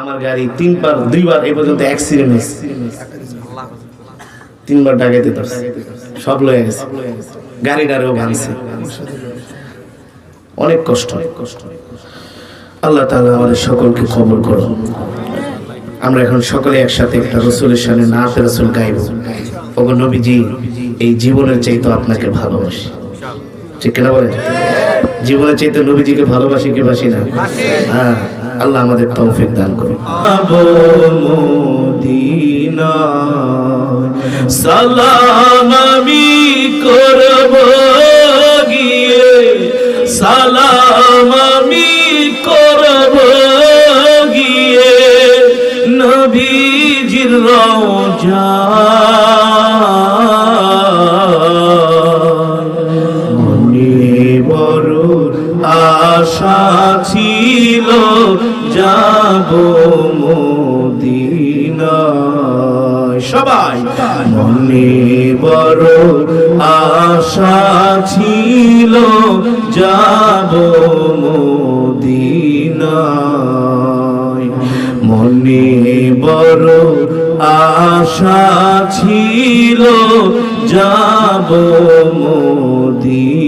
আমার গাড়ি তিনবার, দুইবার এই পর্যন্ত অ্যাক্সিডেন্ট হয়েছে। তিনবার ডাকাইতে ধরছে। সব লয়ে গেছে। গাড়িটারেও ভাঙছে। অনেক কষ্ট। আল্লাহ তাআলা আমাদের সকলকে কবল করুন আমরা এখন সকলে একসাথে একটা রসুলের সামনে নাচ রসুল গাইব। ওগো নবীজি, এই জীবনের চাইতে আপনাকে ভালোবাসি। ঠিক কিনা বলেন? জীবনের চাইতে নবীজিকে ভালোবাসি কি বাসি না? হ্যাঁ। আল্লাহ আমাদের তৌফিক দান করুন। সালাম আমি করব গিয়ে, সালাম আমি করব গিয়ে, নবীজির রওজা। আশা ছিল যাব মদিনায়। সবাই মনে বড় আশা ছিল যাব মদিনায়। মনে বড় আশা ছিল যাব মদিনায়।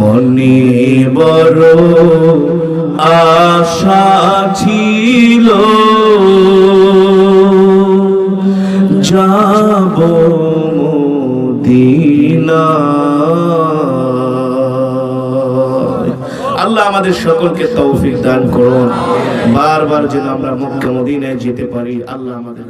মনে বড় আশা ছিল। যাব মদিনায়। আল্লাহ আমাদের সকলকে তৌফিক দান করুন। বারবার যেন আমরা মক্কা, মদিনায় যেতে পারি, আল্লাহ আমাদের